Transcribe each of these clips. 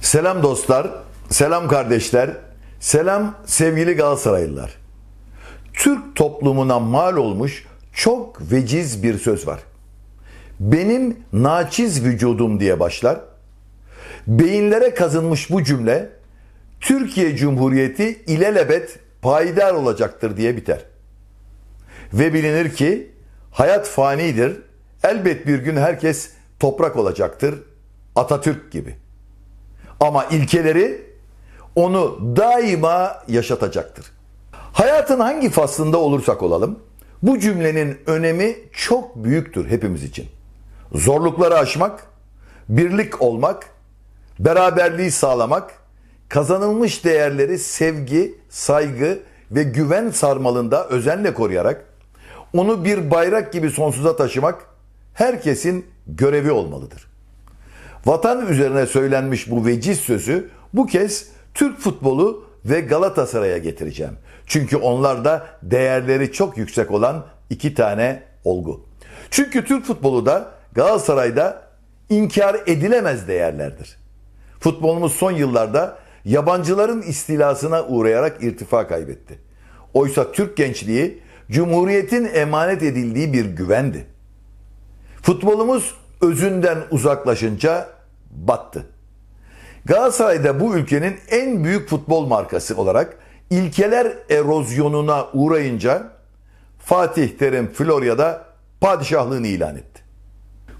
Selam dostlar, selam kardeşler, selam sevgili Galatasaraylılar. Türk toplumuna mal olmuş çok veciz bir söz var. Benim naçiz vücudum diye başlar. Beyinlere kazınmış bu cümle Türkiye Cumhuriyeti ilelebet payidar olacaktır diye biter. Ve bilinir ki hayat fanidir. Elbet bir gün herkes toprak olacaktır. Atatürk gibi. Ama ilkeleri onu daima yaşatacaktır. Hayatın hangi faslında olursak olalım bu cümlenin önemi çok büyüktür hepimiz için. Zorlukları aşmak, birlik olmak, beraberliği sağlamak, kazanılmış değerleri sevgi, saygı ve güven sarmalında özenle koruyarak onu bir bayrak gibi sonsuza taşımak herkesin görevi olmalıdır. Vatan üzerine söylenmiş bu veciz sözü bu kez Türk futbolu ve Galatasaray'a getireceğim. Çünkü onlarda değerleri çok yüksek olan iki tane olgu. Çünkü Türk futbolu da Galatasaray'da inkar edilemez değerlerdir. Futbolumuz son yıllarda yabancıların istilasına uğrayarak irtifa kaybetti. Oysa Türk gençliği Cumhuriyet'in emanet edildiği bir güvendi. Futbolumuz özünden uzaklaşınca battı. Galatasaray'da bu ülkenin en büyük futbol markası olarak ilkeler erozyonuna uğrayınca Fatih Terim Florya'da padişahlığını ilan etti.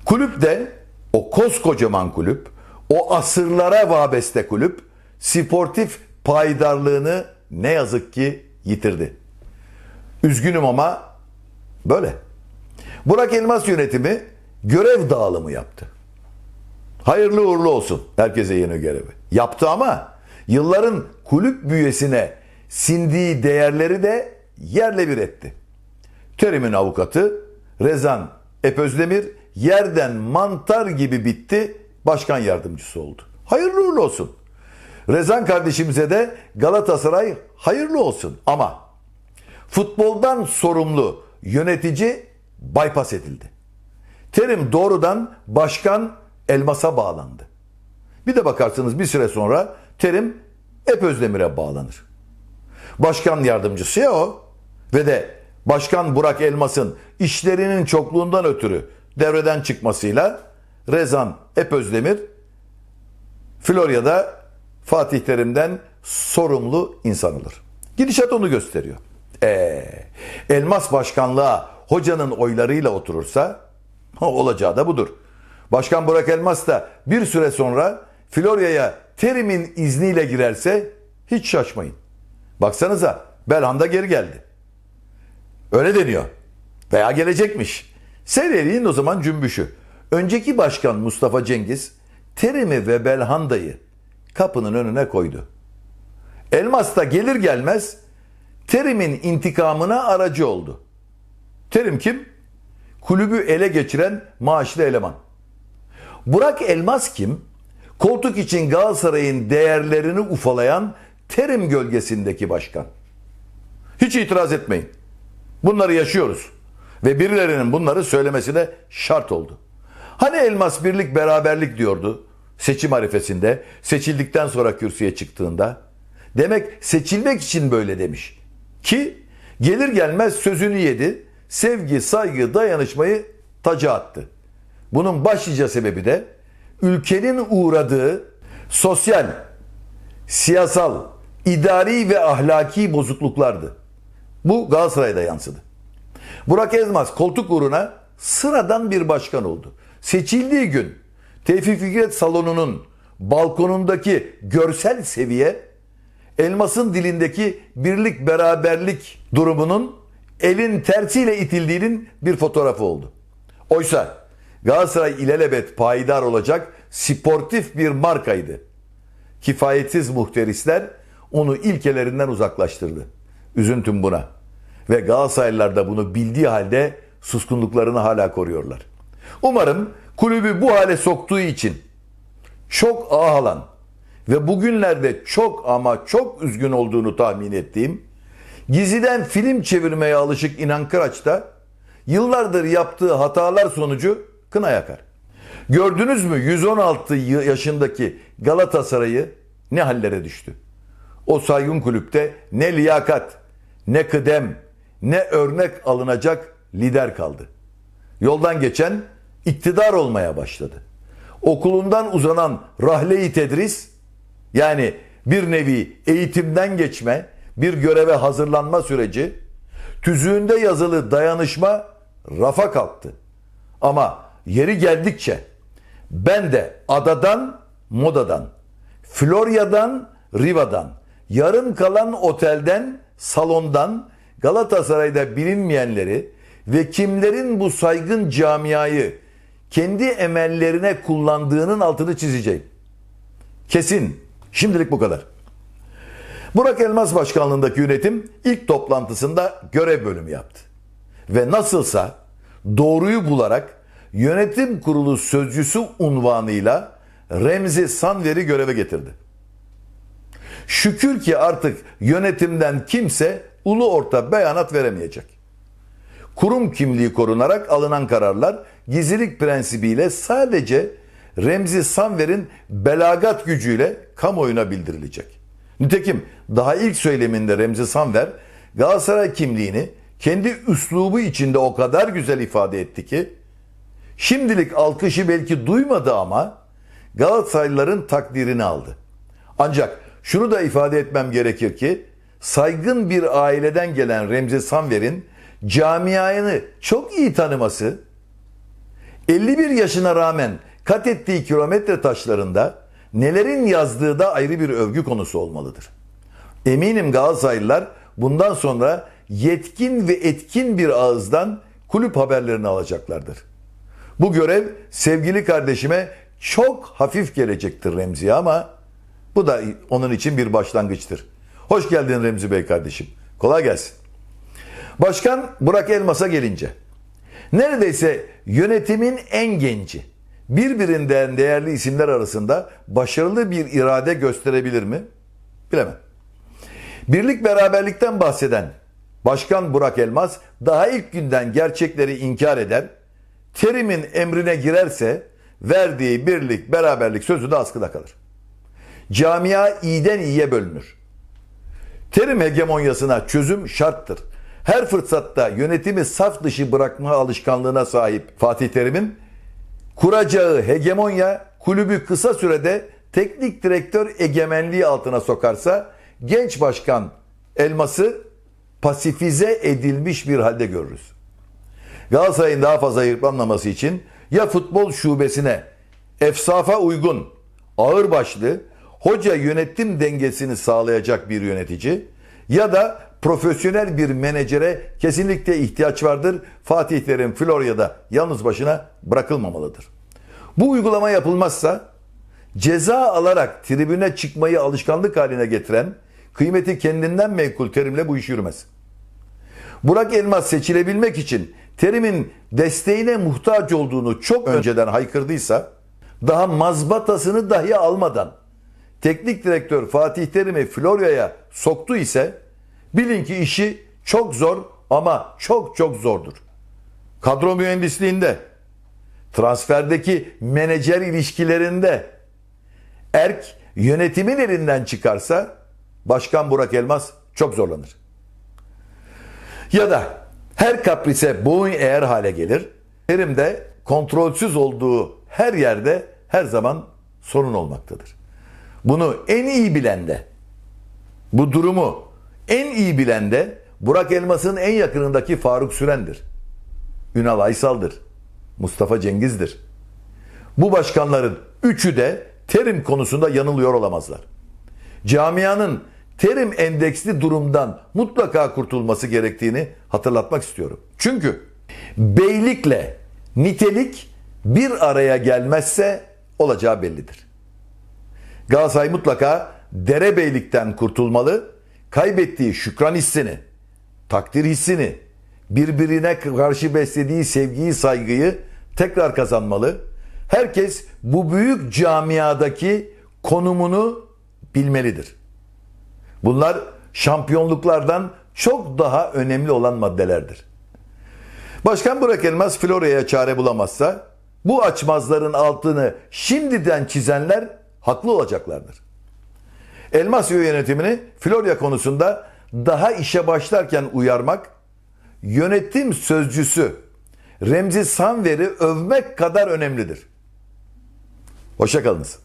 Kulüp de o koskocaman kulüp, o asırlara vabeste kulüp sportif paydarlığını ne yazık ki yitirdi. Üzgünüm ama böyle. Burak Elmas yönetimi görev dağılımı yaptı. Hayırlı uğurlu olsun herkese yeni görevi. Yaptı ama yılların kulüp bünyesine sindiği değerleri de yerle bir etti. Terim'in avukatı Rezan Epözdemir yerden mantar gibi bitti başkan yardımcısı oldu. Hayırlı uğurlu olsun. Rezan kardeşimize de Galatasaray hayırlı olsun ama futboldan sorumlu yönetici bypass edildi. Terim doğrudan başkan Elmas'a bağlandı. Bir de bakarsınız bir süre sonra Terim Ep Özdemir'e bağlanır. Başkan yardımcısı ya o. Ve de Başkan Burak Elmas'ın işlerinin çokluğundan ötürü devreden çıkmasıyla Rezan Ep Özdemir Florya'da Fatih Terim'den sorumlu insan olur. Gidişat onu gösteriyor. Ee, Elmas başkanlığa hocanın oylarıyla oturursa olacağı da budur. Başkan Burak Elmas da bir süre sonra Florya'ya Terim'in izniyle girerse hiç şaşmayın. Baksanıza Belhanda geri geldi. Öyle deniyor. Veya gelecekmiş. Seyredin o zaman cümbüşü. Önceki başkan Mustafa Cengiz Terim'i ve Belhanda'yı kapının önüne koydu. Elmas da gelir gelmez Terim'in intikamına aracı oldu. Terim kim? Kulübü ele geçiren maaşlı eleman. Burak Elmas kim? Koltuk için Galatasaray'ın değerlerini ufalayan Terim gölgesindeki başkan. Hiç itiraz etmeyin. Bunları yaşıyoruz. Ve birilerinin bunları söylemesine şart oldu. Hani Elmas birlik beraberlik diyordu seçim arifesinde, seçildikten sonra kürsüye çıktığında. Demek seçilmek için böyle demiş. Ki gelir gelmez sözünü yedi, sevgi, saygı, dayanışmayı taca attı. Bunun başlıca sebebi de ülkenin uğradığı sosyal, siyasal, idari ve ahlaki bozukluklardı. Bu Galatasaray'da yansıdı. Burak Ezmaz koltuk uğruna sıradan bir başkan oldu. Seçildiği gün Tevfik Fikret salonunun balkonundaki görsel seviye elmasın dilindeki birlik beraberlik durumunun elin tersiyle itildiğinin bir fotoğrafı oldu. Oysa Galatasaray ilelebet payidar olacak sportif bir markaydı. Kifayetsiz muhterisler onu ilkelerinden uzaklaştırdı. Üzüntüm buna. Ve Galatasaraylılar da bunu bildiği halde suskunluklarını hala koruyorlar. Umarım kulübü bu hale soktuğu için çok ağalan ve bugünlerde çok ama çok üzgün olduğunu tahmin ettiğim Giziden film çevirmeye alışık İnan Kıraç da yıllardır yaptığı hatalar sonucu kına yakar. Gördünüz mü 116 y- yaşındaki Galatasaray'ı ne hallere düştü? O saygın kulüpte ne liyakat, ne kıdem, ne örnek alınacak lider kaldı. Yoldan geçen iktidar olmaya başladı. Okulundan uzanan rahle-i tedris yani bir nevi eğitimden geçme, bir göreve hazırlanma süreci, tüzüğünde yazılı dayanışma rafa kalktı. Ama yeri geldikçe ben de adadan, modadan, Florya'dan, Riva'dan, yarım kalan otelden, salondan, Galatasaray'da bilinmeyenleri ve kimlerin bu saygın camiayı kendi emellerine kullandığının altını çizeceğim. Kesin. Şimdilik bu kadar. Burak Elmas Başkanlığındaki yönetim ilk toplantısında görev bölümü yaptı. Ve nasılsa doğruyu bularak yönetim kurulu sözcüsü unvanıyla Remzi Sanver'i göreve getirdi. Şükür ki artık yönetimden kimse ulu orta beyanat veremeyecek. Kurum kimliği korunarak alınan kararlar gizlilik prensibiyle sadece Remzi Sanver'in belagat gücüyle kamuoyuna bildirilecek. Nitekim daha ilk söyleminde Remzi Sanver Galatasaray kimliğini kendi üslubu içinde o kadar güzel ifade etti ki şimdilik alkışı belki duymadı ama Galatasaraylıların takdirini aldı. Ancak şunu da ifade etmem gerekir ki saygın bir aileden gelen Remzi Sanver'in camiayını çok iyi tanıması 51 yaşına rağmen kat ettiği kilometre taşlarında nelerin yazdığı da ayrı bir övgü konusu olmalıdır. Eminim Galatasaraylılar bundan sonra yetkin ve etkin bir ağızdan kulüp haberlerini alacaklardır. Bu görev sevgili kardeşime çok hafif gelecektir Remzi'ye ama bu da onun için bir başlangıçtır. Hoş geldin Remzi Bey kardeşim. Kolay gelsin. Başkan Burak Elmas'a gelince neredeyse yönetimin en genci birbirinden değerli isimler arasında başarılı bir irade gösterebilir mi? Bilemem. Birlik beraberlikten bahseden Başkan Burak Elmas daha ilk günden gerçekleri inkar eder. Terimin emrine girerse verdiği birlik beraberlik sözü de askıda kalır. Camia iyiden iyiye bölünür. Terim hegemonyasına çözüm şarttır. Her fırsatta yönetimi saf dışı bırakma alışkanlığına sahip Fatih Terim'in kuracağı hegemonya kulübü kısa sürede teknik direktör egemenliği altına sokarsa genç başkan elması pasifize edilmiş bir halde görürüz. Galatasaray'ın daha fazla yıpranmaması için ya futbol şubesine efsafa uygun, ağırbaşlı, hoca yönetim dengesini sağlayacak bir yönetici ya da profesyonel bir menajere kesinlikle ihtiyaç vardır. Fatih Terim Florya'da yalnız başına bırakılmamalıdır. Bu uygulama yapılmazsa ceza alarak tribüne çıkmayı alışkanlık haline getiren kıymeti kendinden menkul terimle bu iş yürümez. Burak Elmas seçilebilmek için Terim'in desteğine muhtaç olduğunu çok önceden haykırdıysa daha mazbatasını dahi almadan teknik direktör Fatih Terim'i Florya'ya soktu ise bilin ki işi çok zor ama çok çok zordur. Kadro mühendisliğinde, transferdeki menajer ilişkilerinde erk yönetimin elinden çıkarsa Başkan Burak Elmas çok zorlanır. Ya da her kaprise boyun eğer hale gelir. Terim de kontrolsüz olduğu her yerde her zaman sorun olmaktadır. Bunu en iyi bilen de bu durumu en iyi bilen de Burak Elmas'ın en yakınındaki Faruk Süren'dir. Ünal Aysal'dır. Mustafa Cengiz'dir. Bu başkanların üçü de terim konusunda yanılıyor olamazlar. Camianın terim endeksli durumdan mutlaka kurtulması gerektiğini hatırlatmak istiyorum. Çünkü beylikle nitelik bir araya gelmezse olacağı bellidir. Galatasaray mutlaka derebeylikten kurtulmalı, kaybettiği şükran hissini, takdir hissini, birbirine karşı beslediği sevgiyi, saygıyı tekrar kazanmalı. Herkes bu büyük camiadaki konumunu bilmelidir. Bunlar şampiyonluklardan çok daha önemli olan maddelerdir. Başkan Burak Elmas Florya'ya çare bulamazsa bu açmazların altını şimdiden çizenler haklı olacaklardır. Elmas yönetimini Florya konusunda daha işe başlarken uyarmak, yönetim sözcüsü Remzi Sanver'i övmek kadar önemlidir. Hoşçakalınız.